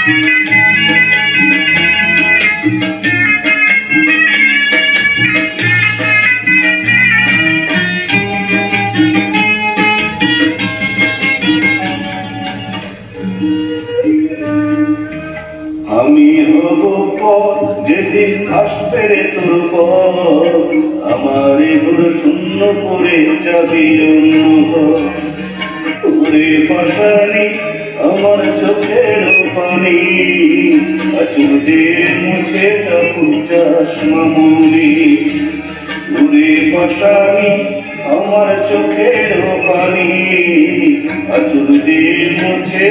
আমি হব পর যেদিন আসবে তোর পর আমার এগুলো শূন্য করে যাবি অন্য পাশানি আমার চোখের পানি। আচুর দিয়ে মুছে চাষ মামুনি ওরে পাশানি আমার চোখের পানি। আচুর দিয়ে মুছে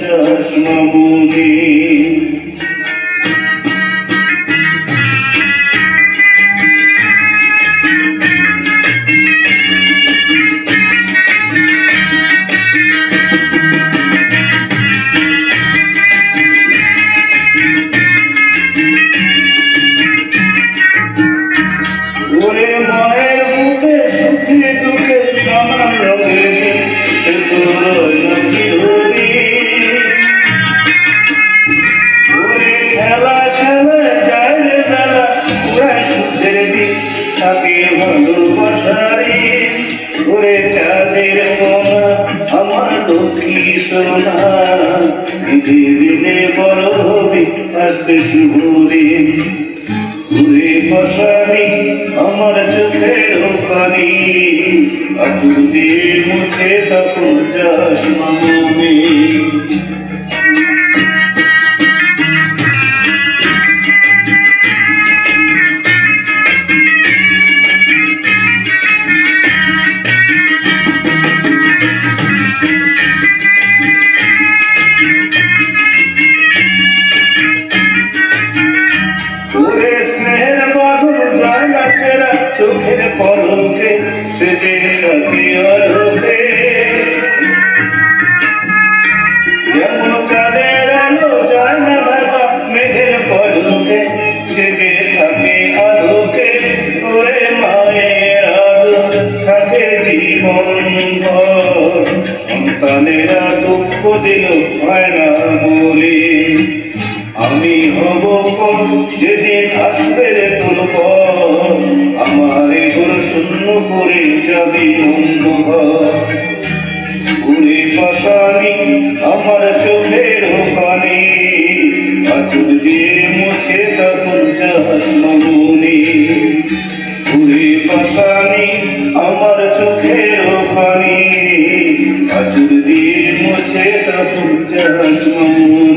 চাষ মামুনি চাঁদের কোনা আমার লক্ষ্মী সোনা দিনে দিনে বড় হবে দিন ঘুরে বসানি আমার চোখের পানি আতুর দিয়ে মুছে তখন চাষ মামুনি। সন্তানেরা দুঃখ দিল, হয় না বলি। আমি হব কম যেদিন আসবে রে তোর আমার এগুলো শূন্য করে যাবি অন্ধকার। ঘর ঘুরে চোখের পানি। আচুর দিয়ে মুছে চাষ মামুনি